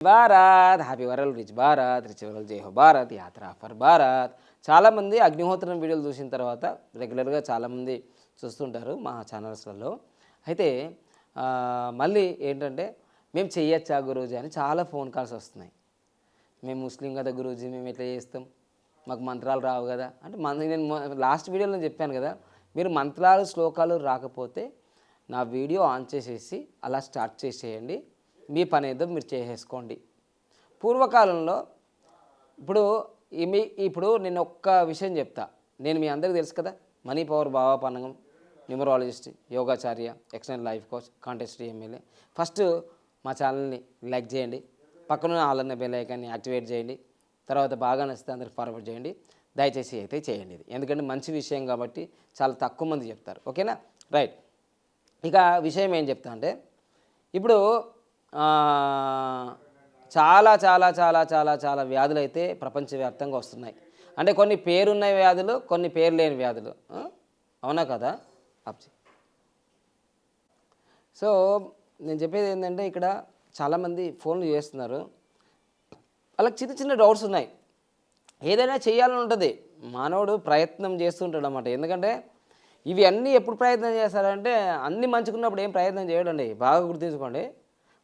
Bharat. Happy world rich Bharat rich world జై హో భారత్ యాత్ర ఫర్ భారత్ చాలామంది అగ్నిహోత్రం వీడియోలు చూసిన తర్వాత రెగ్యులర్గా చాలామంది చూస్తుంటారు మా ఛానల్స్లలో అయితే మళ్ళీ ఏంటంటే మేము చెయ్యొచ్చా గురూజీ? అని చాలా ఫోన్ కాల్స్ వస్తున్నాయి. మేము ముస్లిం కదా గురూజీ? మేము ఎట్లా చేస్తాం? మాకు మంత్రాలు రావు కదా? అంటే మన నేను లాస్ట్ వీడియోలో చెప్పాను కదా మీరు మంత్రాలు శ్లోకాలు రాకపోతే నా వీడియో ఆన్ చేసేసి అలా స్టార్ట్ చేసేయండి. మీ పని ఏదో మీరు చేసేసుకోండి. పూర్వకాలంలో ఇప్పుడు ఈ మీ ఇప్పుడు నేను ఒక్క విషయం చెప్తా. నేను మీ అందరికీ తెలుసు కదా money power Baba Pannagam numerologist యోగాచార్య excellent life coach contest MLA. First మా ఛానల్ని లైక్ చేయండి. పక్కన ఆలన్న బెల్ ఐకాన్ని యాక్టివేట్ చేయండి. తర్వాత బాగా నచ్చితే అందరికి ఫార్వర్డ్ చేయండి. దయచేసి అయితే చేయండి ఇది. ఎందుకంటే మంచి విషయం కాబట్టి చాలా తక్కువ మంది చెప్తారు. ఓకేనా? రైట్. ఇక విషయం ఏం చెప్తా అంటే ఇప్పుడు చాలా చాలా చాలా చాలా చాలా వ్యాధులు అయితే ప్రపంచవ్యాప్తంగా వస్తున్నాయి. అంటే కొన్ని పేరున్న వ్యాధులు కొన్ని పేరు లేని వ్యాధులు. అవునా కదా? అప్చి సో నేను చెప్పేది ఏంటంటే ఇక్కడ చాలామంది ఫోన్లు చేస్తున్నారు. వాళ్ళకి చిన్న చిన్న డౌట్స్ ఉన్నాయి. ఏదైనా చేయాలని ఉంటుంది. మానవుడు ప్రయత్నం చేస్తుంటాడు అనమాట ఎందుకంటే ఇవి అన్నీ ఎప్పుడు ప్రయత్నం చేస్తారంటే అన్ని మంచుకున్నప్పుడు ఏం ప్రయత్నం చేయడండి. బాగా గుర్తుంచుకోండి.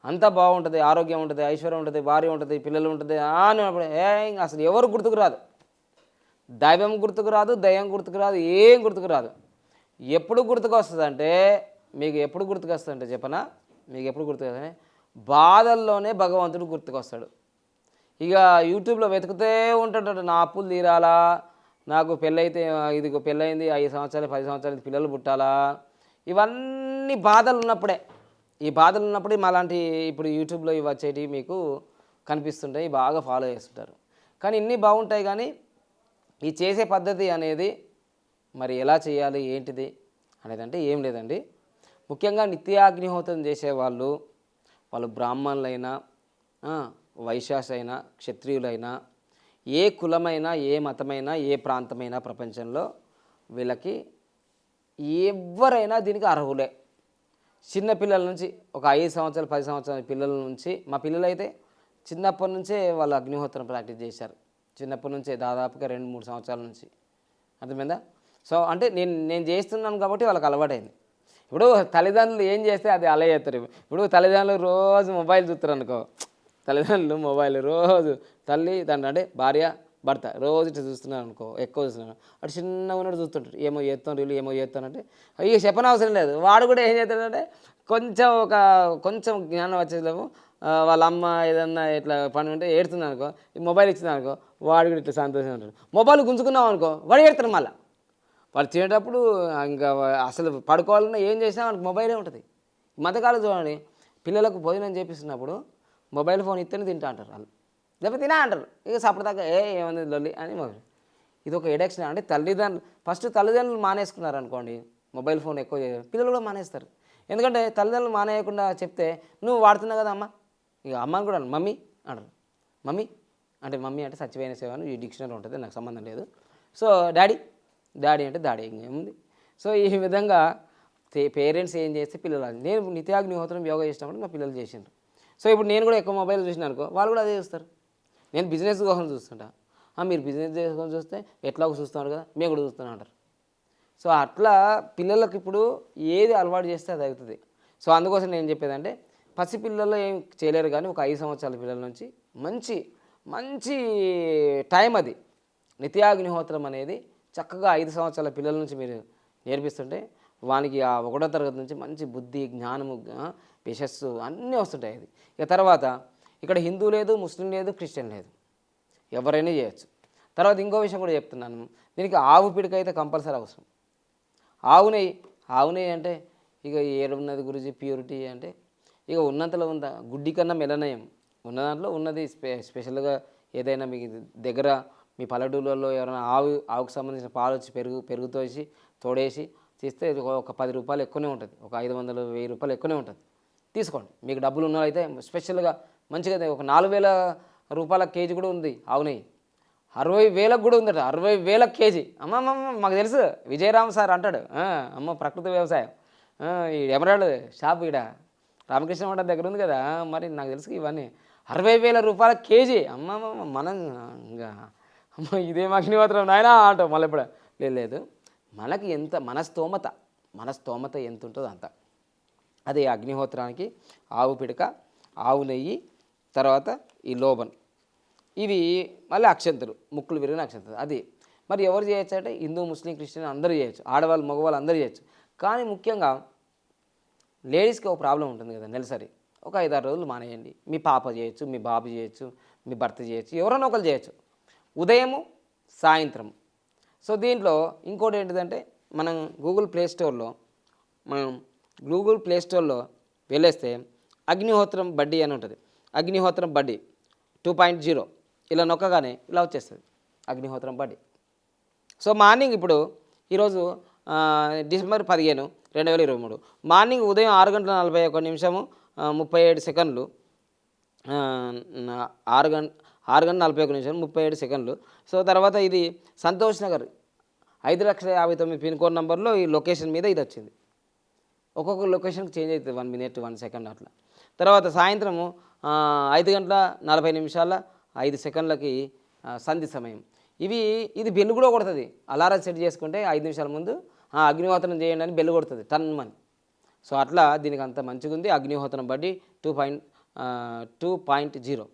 అంతా బాగుంటుంది ఆరోగ్యం ఉంటుంది ఐశ్వర్యం ఉంటుంది భార్య ఉంటుంది పిల్లలు ఉంటుంది అని ఏ అసలు ఎవరు గుర్తుకు రాదు. దైవం గుర్తుకు రాదు దయ్యం గుర్తుకు రాదు ఏం గుర్తుకు రాదు. ఎప్పుడు గుర్తుకు వస్తుందంటే మీకు ఎప్పుడు గుర్తుకు వస్తుందంటే చెప్పనా? మీకు ఎప్పుడు గుర్తుకు వస్తుంది బాధల్లోనే భగవంతుడు గుర్తుకొస్తాడు. ఇక యూట్యూబ్లో వెతుకుతూ ఉంటాడు నా అప్పులు తీరాలా నాకు పెళ్ళైతే ఇది పెళ్ళయింది ఐదు సంవత్సరాలు పది సంవత్సరాలు పిల్లలు పుట్టాలా ఇవన్నీ బాధలు ఉన్నప్పుడే ఈ బాధలు ఉన్నప్పుడు మాలాంటి ఇప్పుడు యూట్యూబ్లో ఇవి వచ్చేటివి మీకు కనిపిస్తుంటాయి బాగా ఫాలో చేస్తుంటారు. కానీ ఇన్ని బాగుంటాయి కానీ ఈ చేసే పద్ధతి అనేది మరి ఎలా చేయాలి ఏంటిది అనేది అంటే ఏం లేదండి. ముఖ్యంగా నిత్యాగ్నిహోత్రం చేసేవాళ్ళు వాళ్ళు బ్రాహ్మణులైనా ఆ, అయినా క్షత్రియులైనా ఏ కులమైనా ఏ మతమైనా ఏ ప్రాంతమైనా ప్రపంచంలో వీళ్ళకి ఎవరైనా దీనికి అర్హులే. చిన్న పిల్లల నుంచి ఒక ఐదు సంవత్సరాలు పది సంవత్సరాల పిల్లల నుంచి మా పిల్లలు అయితే చిన్నప్పటి నుంచే వాళ్ళు అగ్నిహోత్రం ప్రాక్టీస్ చేశారు. చిన్నప్పటి నుంచే దాదాపుగా రెండు మూడు సంవత్సరాల నుంచి. అర్థమైందా? సో అంటే నేను నేను చేస్తున్నాను కాబట్టి వాళ్ళకి అలవాటైంది. ఇప్పుడు తల్లిదండ్రులు ఏం చేస్తే అది అలా చేస్తారు. ఇప్పుడు తల్లిదండ్రులు రోజు మొబైల్ చూస్తారు అనుకో. తల్లిదండ్రులు మొబైల్ రోజు తల్లి తండ్రి అంటే భార్య భర్త. రోజు ఇట్లా చూస్తున్నారు అనుకో ఎక్కువ చూస్తున్నాను అటు చిన్నగా ఉన్నాడు చూస్తుంటాడు. ఏమో చేస్తాను రీలు ఏమో చేస్తానంటే అయ్యో చెప్పనవసరం లేదు. వాడు కూడా ఏం చేస్తాడంటే కొంచెం ఒక కొంచెం జ్ఞానం వచ్చేలేము వాళ్ళ అమ్మ ఏదన్నా ఇట్లా పని ఉంటే ఏడుతుంది అనుకో ఈ మొబైల్ ఇచ్చింది అనుకో వాడు కూడా ఇట్లా సంతోషంగా ఉంటాడు. మొబైల్ గుంజుకున్నాం అనుకో వాడు ఏడుతాడు మళ్ళీ. వాడు తినేటప్పుడు ఇంకా అసలు పడుకోవాలన్నా ఏం చేసినా మనకు మొబైలే ఉంటుంది. మధ్యకాలం చూడండి పిల్లలకు భోజనం చేపిస్తున్నప్పుడు మొబైల్ ఫోన్ ఇస్తేనే తింటా అంటారు వాళ్ళు. లేకపోతే తినా అంటారు. ఇక సపడదాకా ఏ ఏముంది లొల్లి అని మొదలు ఇది ఒక ఎడక్షన్. అంటే తల్లిదండ్రులు ఫస్ట్ తల్లిదండ్రులు మానేసుకున్నారు అనుకోండి మొబైల్ ఫోన్ ఎక్కువ పిల్లలు కూడా మానేస్తారు. ఎందుకంటే తల్లిదండ్రులు మానేయకుండా చెప్తే నువ్వు వాడుతున్నావు కదా అమ్మ? ఇక అమ్మని కూడా అను, మమ్మీ అంటారు. మమ్మీ? అంటే మమ్మీ అంటే సచివైన సేవ అని ఈ డిక్షనరీ ఉంటుంది నాకు సంబంధం లేదు. సో డాడీ డాడీ అంటే డాడీ ఇంకేముంది? సో ఈ విధంగా పేరెంట్స్ ఏం చేస్తే పిల్లలు నేను నిత్యాగ్నిహోత్రం యోగా చేసినప్పుడు మా పిల్లలు చేసిండ్రు. సో ఇప్పుడు నేను కూడా ఎక్కువ మొబైల్ చూసిన అనుకో వాళ్ళు కూడా అదే చూస్తారు. నేను బిజినెస్ కోసం చూస్తుంటా. మీరు బిజినెస్ కోసం చూస్తే ఎట్లాగో చూస్తున్నారు కదా మేము కూడా చూస్తున్నాం అంటారు. సో అట్లా పిల్లలకు ఇప్పుడు ఏది అలవాటు చేస్తే అది అవుతుంది. సో అందుకోసం నేను చెప్పేదంటే పసి పిల్లలు ఏం చేయలేరు కానీ ఒక ఐదు సంవత్సరాల పిల్లల నుంచి మంచి మంచి టైం అది. నిత్యాగ్నిహోత్రం అనేది చక్కగా ఐదు సంవత్సరాల పిల్లల నుంచి మీరు నేర్పిస్తుంటే వానికి ఆ ఒకటో తరగతి నుంచి మంచి బుద్ధి జ్ఞానము ఆ, యశస్సు అన్నీ వస్తుంటాయి అది. ఇక తర్వాత ఇక్కడ హిందూ లేదు ముస్లిం లేదు క్రిస్టియన్ లేదు. ఎవరైనా చేయొచ్చు. తర్వాత ఇంకో విషయం కూడా చెప్తున్నాను. దీనికి ఆవు పిడిక అయితే కంపల్సరీ అవసరం. ఆవు నెయ్యి ఆవు నెయ్యి అంటే ఇక ఏడున్నది గురించి ప్యూరిటీ అంటే ఇక ఉన్నంతలో ఉందా గుడ్డి కన్నా మెలనయం ఉన్న దాంట్లో ఉన్నది స్పె స్పెషల్గా ఏదైనా మీకు దగ్గర మీ పల్లెటూళ్ళలో ఎవరైనా ఆవు ఆవుకు సంబంధించిన పాలు వచ్చి పెరుగు పెరుగుతో తోడేసి తీస్తే ఇది ఒక పది రూపాయలు ఎక్కువనే ఉంటుంది. ఒక ఐదు వందలు వెయ్యి రూపాయలు ఎక్కువనే ఉంటుంది. తీసుకోండి. మీకు డబ్బులు ఉన్నారైతే స్పెషల్గా మంచిగా ఒక నాలుగు వేల రూపాయల కేజీ కూడా ఉంది ఆవు నెయ్యి అరవై వేలకు కూడా ఉందట అరవై వేల కేజీ. అమ్మమ్మ మాకు తెలుసు. విజయరామ్ సార్ అంటాడు. అమ్మ ప్రకృతి వ్యవసాయం. ఈ ఎమరాల్డ్ షాప్ ఈడ. రామకృష్ణ మండ దగ్గర ఉంది కదా మరి నాకు తెలుసు ఇవన్నీ. అరవై వేల రూపాయల కేజీ. అమ్మమ్మ మనం ఇంకా అమ్మ ఇదేం అగ్నిహోత్రం నాయనా అంటాం మళ్ళీ ఇప్పుడు. లేదు లేదు. మనకి ఎంత మన స్తోమత మన స్తోమత ఎంత ఉంటుందో అంత. అదే అగ్నిహోత్రానికి ఆవు పిడక ఆవు నెయ్యి తర్వాత ఈ లోబన్. ఇవి మళ్ళీ అక్షంతలు ముక్కులు విరిగిన అక్షంతలు. అది మరి ఎవరు చేయొచ్చు అంటే హిందూ ముస్లిం క్రిస్టియన్ అందరూ చేయొచ్చు. ఆడవాళ్ళు మగవాళ్ళు అందరూ చేయొచ్చు. కానీ ముఖ్యంగా లేడీస్కి ఒక ప్రాబ్లం ఉంటుంది కదా నెలసరి. ఒక ఐదారు రోజులు మానేయండి. మీ పాప చేయొచ్చు మీ బాబు చేయొచ్చు మీ భర్త చేయొచ్చు ఎవరైనా ఒకరు చేయొచ్చు. ఉదయము సాయంత్రం సో దీంట్లో ఇంకోటి ఏంటిదంటే మనం గూగుల్ ప్లే స్టోర్లో మనం గూగుల్ ప్లే స్టోర్లో వెళ్ళేస్తే అగ్నిహోత్రం బడ్డీ అని ఉంటుంది. అగ్నిహోత్రం బడ్డీ టూ పాయింట్ జీరో. ఇలా నొక్కగానే ఇలా వచ్చేస్తుంది. అగ్నిహోత్రం బడ్డీ సో మార్నింగ్ ఇప్పుడు ఈరోజు డిసెంబర్ పదిహేను రెండు వేల ఇరవై మూడు. మార్నింగ్ ఉదయం ఆరు గంటల నలభై ఒక నిమిషము ముప్పై ఏడు సెకండ్లు ఆరు గంట ఆరు గంటల నలభై ఒక నిమిషం ముప్పై ఏడు సెకండ్లు. సో తర్వాత ఇది సంతోష్ నగర్ ఐదు లక్షల యాభై తొమ్మిది పిన్ కోడ్ నెంబర్లో ఈ లొకేషన్ మీద ఇది వచ్చింది. ఒక్కొక్క లొకేషన్కి చేంజ్ అవుతుంది వన్ మినిట్ వన్ సెకండ్ అట్లా. తర్వాత సాయంత్రము ఐదు గంటల నలభై నిమిషాల ఐదు సెకండ్లకి సంధి సమయం. ఇవి ఇది బెల్లు కూడా కొడుతుంది. అలారం సెట్ చేసుకుంటే ఐదు నిమిషాల ముందు ఆ, అగ్నిహోత్రం చేయండి అని బెల్లు కొడుతుంది టన్ మని. సో అట్లా దీనికి అంత మంచిగా ఉంది అగ్నిహోత్రం buddy two point two point zero.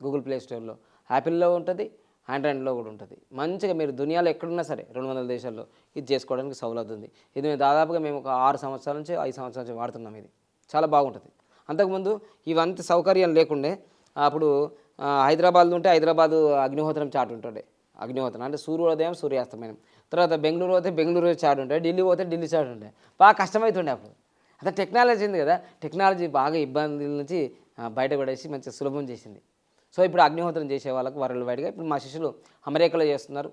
Google play స్టోర్లో. యాపిల్లో ఉంటుంది ఆండ్రాయిడ్లో కూడా ఉంటుంది. మంచిగా మీరు దునియాలో ఎక్కడున్నా సరే రెండు వందల దేశాల్లో ఇది చేసుకోవడానికి సౌలభ్యం ఉంది. ఇది మేము దాదాపుగా మేము ఒక ఆరు సంవత్సరాల నుంచి ఐదు సంవత్సరాల నుంచి వాడుతున్నాం ఇది. చాలా బాగుంటుంది. అంతకుముందు ఇవంత సౌకర్యం లేకుండే అప్పుడు హైదరాబాద్ ఉంటే హైదరాబాదు అగ్నిహోత్రం చాటు ఉంటుండే. అగ్నిహోత్రం అంటే సూర్యోదయం సూర్యాస్తమయం. తర్వాత బెంగళూరు పోతే బెంగళూరు చాటు ఉంటాయి ఢిల్లీ పోతే ఢిల్లీ చాటు ఉంటాయి బాగా కష్టమవుతుండే అప్పుడు. అదే టెక్నాలజీ ఉంది కదా టెక్నాలజీ బాగా ఇబ్బందుల నుంచి బయట బయటపడేసి మంచిగా సులభం చేసింది. సో ఇప్పుడు అగ్నిహోత్రం చేసే వాళ్ళకు వరల్డ్ వైడ్గా ఇప్పుడు మా శిష్యులు అమెరికాలో చేస్తున్నారు.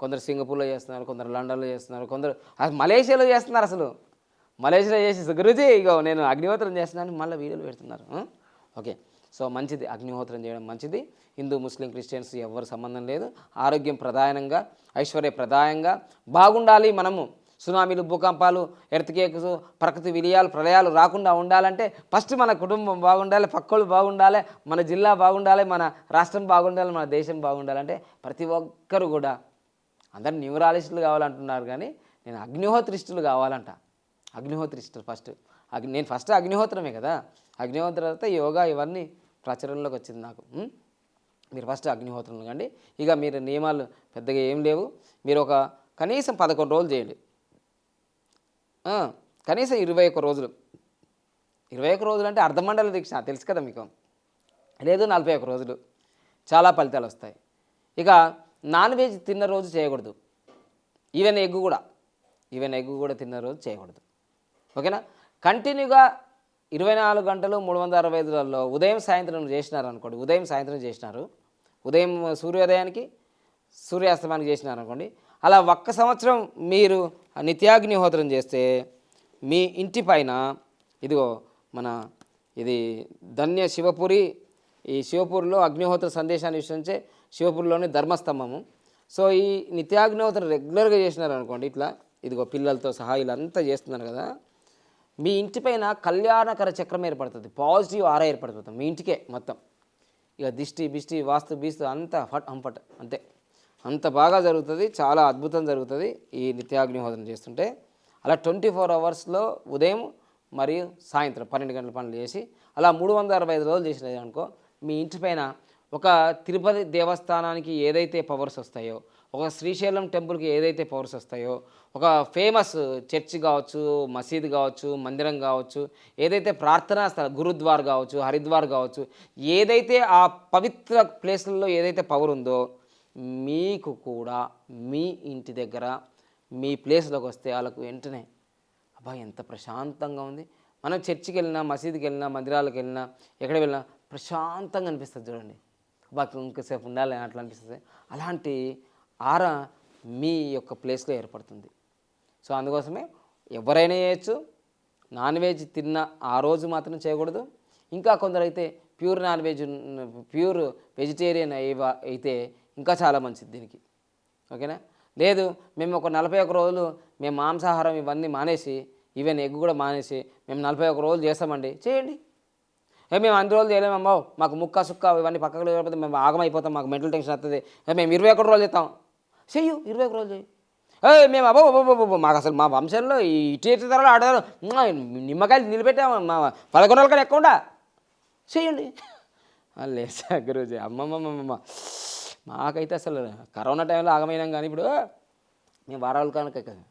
కొందరు సింగపూర్లో చేస్తున్నారు కొందరు లండన్లో చేస్తున్నారు కొందరు మలేషియాలో చేస్తున్నారు అసలు. మలేషియా చేసి గురుజీ ఇగో నేను అగ్నిహోత్రం చేస్తున్నాను మళ్ళీ వీడియోలు పెడుతున్నారు ఓకే. సో మంచిది. అగ్నిహోత్రం చేయడం మంచిది. హిందూ ముస్లిం క్రిస్టియన్స్ ఎవరు సంబంధం లేదు. ఆరోగ్యం ప్రధానంగా ఐశ్వర్య ప్రధానంగా. బాగుండాలి మనము. సునామీలు భూకంపాలు ఎర్త్కేక్స్ ప్రకృతి విలయాలు ప్రళయాలు రాకుండా ఉండాలంటే ఫస్ట్ మన కుటుంబం బాగుండాలి పక్కోళ్ళు బాగుండాలి మన జిల్లా బాగుండాలి మన రాష్ట్రం బాగుండాలి మన దేశం బాగుండాలంటే ప్రతి ఒక్కరు కూడా అందరు న్యూరాలిస్టులు కావాలంటున్నారు కానీ నేను అగ్నిహోత్రిస్టులు కావాలంట. అగ్నిహోత్రి ఇస్తారు ఫస్ట్. అగ్ని నేను ఫస్ట్ అగ్నిహోత్రమే కదా. అగ్నిహోత్రం తర్వాత యోగా ఇవన్నీ ప్రచారంలోకి వచ్చింది నాకు. మీరు ఫస్ట్ అగ్నిహోత్రం కండి. ఇక మీరు నియమాలు పెద్దగా ఏం లేవు. మీరు ఒక కనీసం పదకొండు రోజులు చేయండి. కనీసం ఇరవై ఒక్క రోజులు. ఇరవై ఒక్క రోజులు అంటే అర్ధమండల దీక్ష తెలుసు కదా మీకు. లేదు నలభై ఒక్క రోజులు. చాలా ఫలితాలు వస్తాయి. ఇక నాన్ వెజ్ తిన్న రోజు చేయకూడదు. ఈవెన్ ఎగ్ కూడా. ఈవెన్ ఎగ్ కూడా తిన్న రోజు చేయకూడదు. ఓకేనా? కంటిన్యూగా ఇరవై నాలుగు గంటలు మూడు వందల అరవై ఐదులలో ఉదయం సాయంత్రం చేసినారు అనుకోండి ఉదయం సాయంత్రం చేసినారు. ఉదయం సూర్యోదయానికి సూర్యాస్తమానికి చేసినారు అనుకోండి అలా ఒక్క సంవత్సరం మీరు ఆ నిత్యాగ్నిహోత్రం చేస్తే మీ ఇంటి పైన ఇదిగో మన ఇది ధన్య శివపురి ఈ శివపూర్లో అగ్నిహోత్ర సందేశాన్ని విషయించే శివపూర్లోని ధర్మస్తంభము. సో ఈ నిత్యాగ్నిహోత్రం రెగ్యులర్గా చేసినారు అనుకోండి ఇట్లా ఇదిగో పిల్లలతో సహా ఇలా అంతా చేస్తున్నారు కదా. మీ ఇంటిపైన కళ్యాణకర చక్రం ఏర్పడుతుంది. పాజిటివ్ ఆరా ఏర్పడుతుంది. మీ ఇంటికే మొత్తం. ఇక దిష్టి బిష్టి వాస్తు బీస్తు అంతా ఫట్ అంపట్ అంతే. అంత బాగా జరుగుతుంది. చాలా అద్భుతం జరుగుతుంది ఈ నిత్యాగ్నిహోత్రం చేస్తుంటే. అలా ట్వంటీ ఫోర్ అవర్స్లో ఉదయం మరియు సాయంత్రం పన్నెండు గంటల పనులు చేసి అలా మూడు వందల అరవై ఐదు రోజులు చేసినది అనుకో మీ ఇంటిపైన ఒక తిరుపతి దేవస్థానానికి ఏదైతే పవర్స్ వస్తాయో ఒక శ్రీశైలం టెంపుల్కి ఏదైతే పవర్స్ వస్తాయో ఒక ఫేమస్ చర్చ్ కావచ్చు మసీద్ కావచ్చు మందిరం కావచ్చు ఏదైతే ప్రార్థనా స్థలం గురుద్వార్ కావచ్చు హరిద్వార్ కావచ్చు ఏదైతే ఆ పవిత్ర ప్లేస్లలో ఏదైతే పవర్ ఉందో మీకు కూడా మీ ఇంటి దగ్గర మీ ప్లేస్లోకి వస్తే వాళ్ళకు వెంటనే అబ్బా ఎంత ప్రశాంతంగా ఉంది. మనం చర్చికి వెళ్ళినా మసీదుకి వెళ్ళినా మందిరాలకు వెళ్ళినా ఎక్కడ వెళ్ళినా ప్రశాంతంగా అనిపిస్తుంది చూడండి. అబ్బా ఇంకసేపు ఉండాలి అట్లా అనిపిస్తుంది. అలాంటి ఆర మీ యొక్క ప్లేస్లో ఏర్పడుతుంది. సో అందుకోసమే ఎవరైనా చేయొచ్చు. నాన్ వెజ్ తిన్న ఆ రోజు మాత్రం చేయకూడదు. ఇంకా కొందరైతే pure non veg pure vegetarian అయ్యవ అయితే ఇంకా చాలా మంచిది దీనికి. ఓకేనా? లేదు మేము ఒక నలభై ఒక్క రోజులు మేము మాంసాహారం ఇవన్నీ మానేసి ఈవెన్ ఎగ్ కూడా మానేసి మేము నలభై ఒక్క రోజులు చేస్తామండి. చేయండి. ఏ మేము అన్ని రోజులు చేయలేమమ్మో మాకు ముక్క సుక్క ఇవన్నీ పక్కకు లేకపోతే మేము ఆగమైపోతాం. మాకు మెంటల్ టెన్షన్ వస్తుంది మేము ఇరవై ఒకటి రోజులు చేస్తాం. చెయ్యు ఇరవై ఒక రోజులు చెయ్యి. ఏ మేము అబ్బో అబ్బో, మాకు అసలు మా వంశంలో ఈ ఇటు ఇటు తరాలు ఆడారు నిమ్మకాయలు నిలబెట్టాము మా పదకొండు రోజుల ఎక్కకుండా ఎక్కువ ఉండా? చెయ్యండి. లేసా గురూజీ అమ్మమ్మమ్మమ్మ. మాకైతే అసలు కరోనా టైంలో ఆగమైనాం కానీ ఇప్పుడు మేము వారాల కనుక కదా.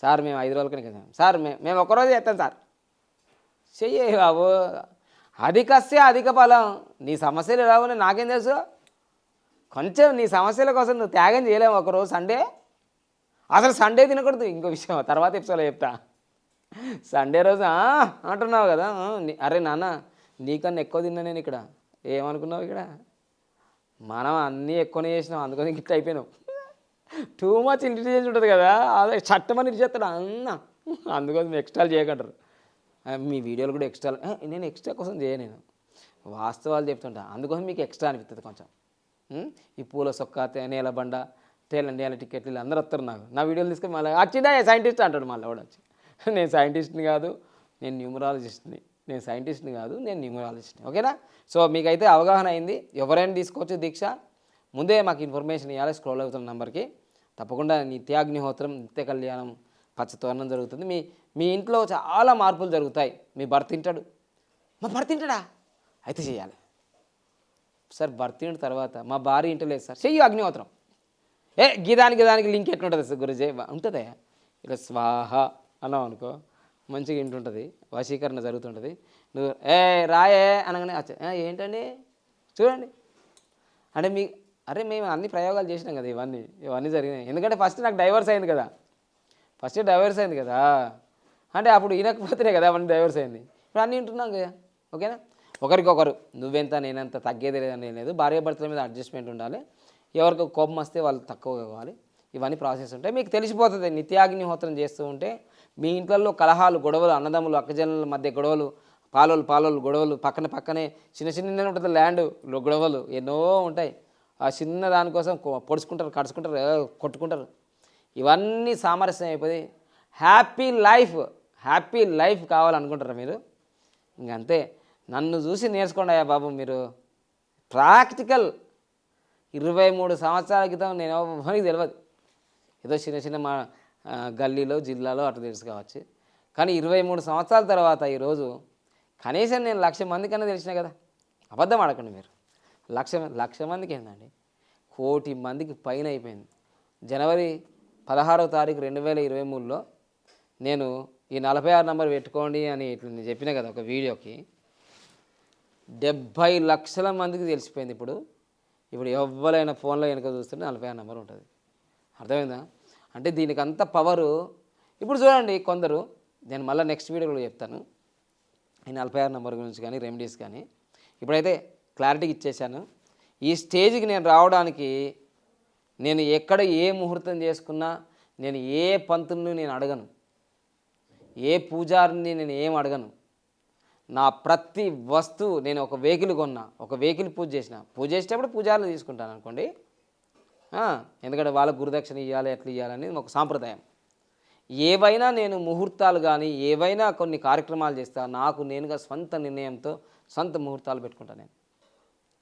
సార్ మేము ఐదు రోజుల కనుక కదా. సార్ మేము మేము ఒక్కరోజు చేస్తాం సార్. చెయ్యి బాబు. అధికస్తే అధిక ఫలం. నీ సమస్యలు రావు నాకేం తెలుసు? కొంచెం నీ సమస్యల కోసం నువ్వు త్యాగం చేయలేము ఒకరోజు సండే. అసలు సండే తినకూడదు. ఇంకో విషయం తర్వాత ఎపిసోడ్లో చెప్తా. సండే రోజు అంటున్నావు కదా. అరే నాన్న నీకన్నా ఎక్కువ తిన్నా నేను ఇక్కడ. ఏమనుకున్నావు ఇక్కడ? మనం అన్నీ ఎక్కువనే చేసినాం అందుకని గిట్ అయిపోయినావు టూ మచ్ ఇంటెలిజెన్స్ ఉంటుంది కదా. అదే చట్టమని ఇచ్చేస్తాడు అన్న. అందుకోసం ఎక్స్ట్రాలు చేయకంటారు. మీ వీడియోలు కూడా ఎక్స్ట్రా నేను ఎక్స్ట్రా కోసం చేయ నేను. వాస్తవాలు చెప్తుంటా. అందుకోసం మీకు ఎక్స్ట్రా అనిపిస్తుంది కొంచెం. ఈ పూల సొక్క నేల బండ తేల నేల టికెట్లు వీళ్ళు అందరూ వస్తారు నాకు. నా వీడియోలు తీసుకొని మళ్ళీ వచ్చిందా? సైంటిస్ట్ అంటాడు మళ్ళీ కూడా వచ్చి. నేను సైంటిస్ట్ని కాదు నేను న్యూమరాలజిస్ట్ని నేను సైంటిస్ట్ని కాదు నేను న్యూమరాలజిస్ట్ని ఓకేనా? సో మీకైతే అవగాహన అయింది. ఎవరైనా తీసుకోవచ్చు దీక్ష. ముందే మాకు ఇన్ఫర్మేషన్ ఇవ్వాలి స్క్రోల్ అవుతున్న నెంబర్కి. తప్పకుండా నిత్యాగ్నిహోత్రం నిత్య కళ్యాణం పచ్చతోరణం జరుగుతుంది. మీ మీ ఇంట్లో చాలా మార్పులు జరుగుతాయి. మీ భర్త తింటాడు. మా భర్త తింటాడా? అయితే చేయాలి. సార్ భర్త తింటిన తర్వాత మా భార్య ఇంటలేదు సార్. చెయ్యి అగ్నిహోత్రం. ఏ గిదానికి దానికి లింక్ ఎట్లుంటుంది సార్ గురుజీ? ఉంటుందే? ఇలా స్వాహ అన్నావు అనుకో మంచిగా ఇంటుంటుంది వశీకరణ జరుగుతుంటుంది. నువ్వు ఏ రాయే అనగానే ఏంటండి? చూడండి. అంటే మీ అరే మేము అన్ని ప్రయోగాలు చేసినాం కదా ఇవన్నీ ఇవన్నీ జరిగినాయి. ఎందుకంటే ఫస్ట్ నాకు డైవర్స్ అయింది కదా. ఫస్ట్ డైవర్స్ అయింది కదా. అంటే అప్పుడు వినకపోతేనే కదా అవన్నీ డైవర్స్ అయింది. ఇప్పుడు అన్నీ వింటున్నాం కదా ఓకేనా? ఒకరికొకరు నువ్వెంత నేనంత తగ్గేది లేదని లేదు. భార్య భర్తల మీద అడ్జస్ట్మెంట్ ఉండాలి. ఎవరికి కోపం వస్తే వాళ్ళు తక్కువ కావాలి ఇవన్నీ ప్రాసెస్ ఉంటాయి. మీకు తెలిసిపోతుంది నిత్యాగ్నిహోత్రం చేస్తూ ఉంటే మీ ఇంట్లో కలహాలు గొడవలు అన్నదమ్ములు అక్కజనుల మధ్య గొడవలు పాలోలు పాలోలు గొడవలు పక్కన పక్కనే చిన్న చిన్న ఉంటుంది ల్యాండ్ గొడవలు ఎన్నో ఉంటాయి. ఆ చిన్న దానికోసం పొడుచుకుంటారు కడుచుకుంటారు కొట్టుకుంటారు. ఇవన్నీ సామరస్యం అయిపోయి హ్యాపీ లైఫ్ హ్యాపీ లైఫ్ కావాలనుకుంటారా మీరు? ఇంకంతే. నన్ను చూసి నేర్చుకోండి అయ్యా బాబు మీరు. ప్రాక్టికల్ ఇరవై మూడు సంవత్సరాల క్రితం నేను మనకి తెలియదు ఏదో చిన్న చిన్న మా గల్లీలో జిల్లాలో అటు తెలుసుకోవచ్చు కానీ ఇరవై మూడు సంవత్సరాల తర్వాత ఈరోజు కనీసం నేను లక్ష మందికన్నా తెలిసిన కదా. అబద్ధం ఆడకండి మీరు. లక్ష లక్ష మందికి ఏందండి? కోటి మందికి పైన అయిపోయింది. జనవరి పదహారవ తారీఖు రెండు వేల ఇరవై మూడులో నేను ఈ నలభై ఆరు నెంబర్ పెట్టుకోండి అని ఇట్లా నేను చెప్పిన కదా ఒక వీడియోకి. డెబ్భై లక్షల మందికి తెలిసిపోయింది ఇప్పుడు. ఇప్పుడు ఎవరైనా ఫోన్లో వెనక చూస్తుంటే నలభై ఆరు నెంబర్ ఉంటుంది. అర్థమైందా? అంటే దీనికి అంత పవరు. ఇప్పుడు చూడండి కొందరు నేను మళ్ళీ నెక్స్ట్ వీడియోలో చెప్తాను. ఈ నలభై ఆరు నెంబర్ గురించి కానీ రెమెడీస్ కానీ. ఇప్పుడైతే క్లారిటీకి ఇచ్చేసాను ఈ స్టేజ్కి నేను రావడానికి నేను ఎక్కడ ఏ ముహూర్తం చేసుకున్నా నేను ఏ పంతుల్ని నేను అడగను. ఏ పూజారిని నేను ఏం అడగను. నా ప్రతి వస్తువు నేను ఒక వెహికల్ కొన్నా ఒక వెహికల్ పూజ చేసిన. పూజ చేసేటప్పుడు పూజారులు తీసుకుంటాను అనుకోండి. ఎందుకంటే వాళ్ళకు గురుదక్షిణ ఇవ్వాలి ఎట్లా ఇవ్వాలని ఒక సాంప్రదాయం. ఏవైనా నేను ముహూర్తాలు కానీ ఏవైనా కొన్ని కార్యక్రమాలు చేస్తా నాకు నేనుగా సొంత నిర్ణయంతో సొంత ముహూర్తాలు పెట్టుకుంటాను నేను.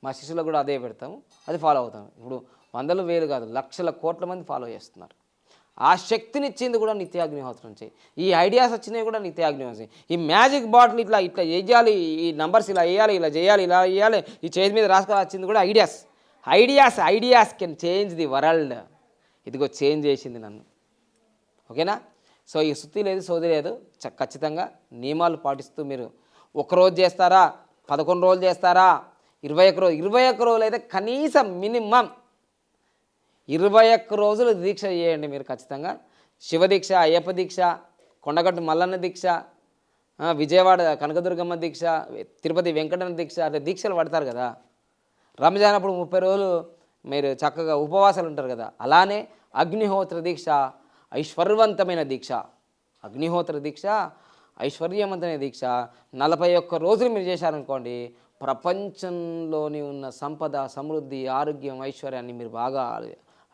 మా శిష్యులకు కూడా అదే పెడతాము అది ఫాలో అవుతాము. ఇప్పుడు వందలు వేలు కాదు లక్షల కోట్ల మంది ఫాలో చేస్తున్నారు. ఆ శక్తిని ఇచ్చింది కూడా నిత్యాగ్నిహోత్రం చేయి. ఈ ఐడియాస్ వచ్చినాయి కూడా నిత్యాగ్నిహోత్రం ఈ మ్యాజిక్ బాటిల్ ఇట్లా ఇట్లా చేయాలి ఈ నంబర్స్ ఇలా వేయాలి ఇలా చేయాలి ఇలా వేయాలి ఈ చేతి మీద రాసుకోవాలి వచ్చింది కూడా ideas. Ideas ideas can change the world. ఇదిగో చేంజ్ చేసింది నన్ను. ఓకేనా? సో ఈ సుత్తి లేదు సోది లేదు. ఖచ్చితంగా నియమాలు పాటిస్తూ మీరు ఒక రోజు చేస్తారా? పదకొండు రోజులు చేస్తారా? ఇరవై ఒక్క రోజు ఇరవై ఒక్క రోజులు అయితే కనీసం మినిమం ఇరవై ఒక్క రోజులు దీక్ష చేయండి మీరు ఖచ్చితంగా. శివ దీక్ష అయ్యప్ప దీక్ష కొండగట్టు మల్లన్న దీక్ష విజయవాడ కనకదుర్గమ్మ దీక్ష తిరుపతి వెంకటన్న దీక్ష అట్లా దీక్షలు పడతారు కదా. రంజాన్ అప్పుడు ముప్పై రోజులు మీరు చక్కగా ఉపవాసాలు ఉంటారు కదా. అలానే అగ్నిహోత్ర దీక్ష ఐశ్వర్యవంతమైన దీక్ష అగ్నిహోత్ర దీక్ష ఐశ్వర్యవంతమైన దీక్ష. నలభై ఒక్క రోజులు మీరు చేశారనుకోండి ప్రపంచంలోని ఉన్న సంపద సమృద్ధి ఆరోగ్యం ఐశ్వర్యాన్ని మీరు బాగా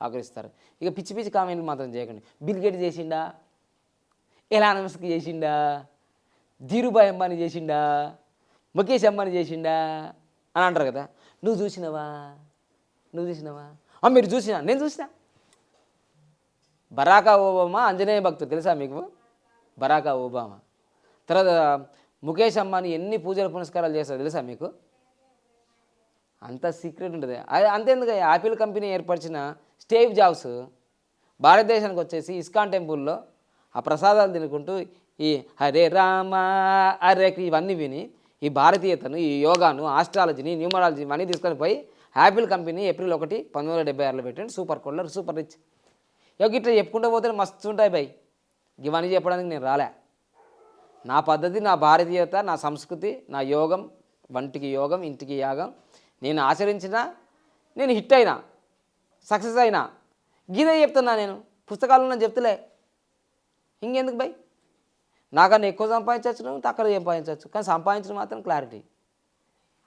ఆకరిస్తారు ఇక పిచ్చి పిచ్చి కామెంట్లు మాత్రం చేయకండి. బిల్ గేట్ చేసిండా? ఎలానమస్కి చేసిండా? ధీరుభాయ్ అంబానీ చేసిండా? ముఖేష్ అంబానీ చేసిండా? అని అంటారు కదా. నువ్వు చూసినావా? నువ్వు చూసినావా? మీరు చూసినా? నేను చూసినా. బరాకా ఓబామా? ఆంజనేయ భక్తుడు తెలుసా మీకు? Barack Obama. తర్వాత ముఖేష్ అంబానీ ఎన్ని పూజలు పునస్కారాలు చేస్తారు తెలుసా మీకు? అంత సీక్రెట్ ఉంటుంది. అది అంతేందుకు యాపిల్ కంపెనీ ఏర్పరిచిన స్టేవ్ జాబ్స్ భారతదేశానికి వచ్చేసి ఇస్కాన్ టెంపుల్లో ఆ ప్రసాదాలు తినుకుంటూ ఈ హరే రామ హరే ఇవన్నీ విని ఈ భారతీయతను ఈ యోగాను ఆస్ట్రాలజీని న్యూమరాలజీ ఇవన్నీ తీసుకొని పోయి యాపిల్ కంపెనీ ఏప్రిల్ ఒకటి పంతొమ్మిది వందల డెబ్బై ఆరులో పెట్టండి. Super cooler super rich. యోగ ఇట్లా చెప్పుకుంటూ పోతే మస్తు ఉంటాయి బై. ఇవన్నీ చెప్పడానికి నేను రాలే. నా పద్ధతి నా భారతీయత నా సంస్కృతి నా యోగం వంటికి యోగం ఇంటికి యాగం. నేను ఆచరించిన నేను హిట్ అయినా సక్సెస్ అయినా. గీదే చెప్తున్నా నేను పుస్తకాల్లో చెప్తలే. ఇంకెందుకు బై నాకన్నా ఎక్కువ సంపాదించవచ్చు తక్కువ సంపాదించవచ్చు. కానీ సంపాదించడం మాత్రం క్లారిటీ.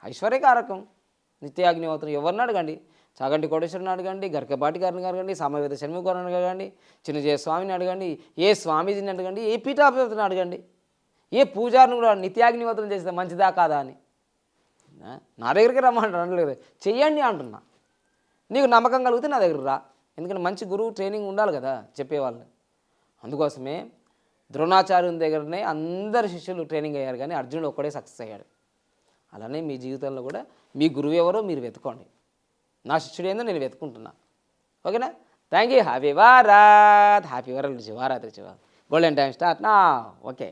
ఐశ్వర్యకారకం. నిత్యాగ్నిహోత్రం ఎవరిని అడగండి? చాగంటి కోటేశ్వరిని అడగండి గరికపాటి గారిని అడగండి సమవేత షణ్ముఖ గారిని అడగండి చిన్నజయ స్వామిని అడగండి ఏ స్వామీజీని అడగండి ఏ పీఠాధిపతిని అడగండి ఏ పూజారిని కూడా నిత్యాగ్నిహోత్రం చేస్తే మంచిదా కాదా అని. నా దగ్గరికి రమ్మంటారు అనలేదు చెయ్యండి అంటున్నా. నీకు నమ్మకం కలిగితే నా దగ్గర రా. ఎందుకంటే మంచి గురువు ట్రైనింగ్ ఉండాలి కదా చెప్పేవాళ్ళు. అందుకోసమే ద్రోణాచార్యుని దగ్గరనే అందరు శిష్యులు ట్రైనింగ్ అయ్యారు కానీ అర్జునుడు ఒక్కడే సక్సెస్ అయ్యాడు. అలానే మీ జీవితంలో కూడా మీ గురువు ఎవరో మీరు వెతుకోండి. నా శిష్యుడు ఏందో నేను వెతుకుంటున్నా ఓకేనా? Thank you happy వారాత్. Happy world Shivaratri Shiva golden time start నా. ఓకే.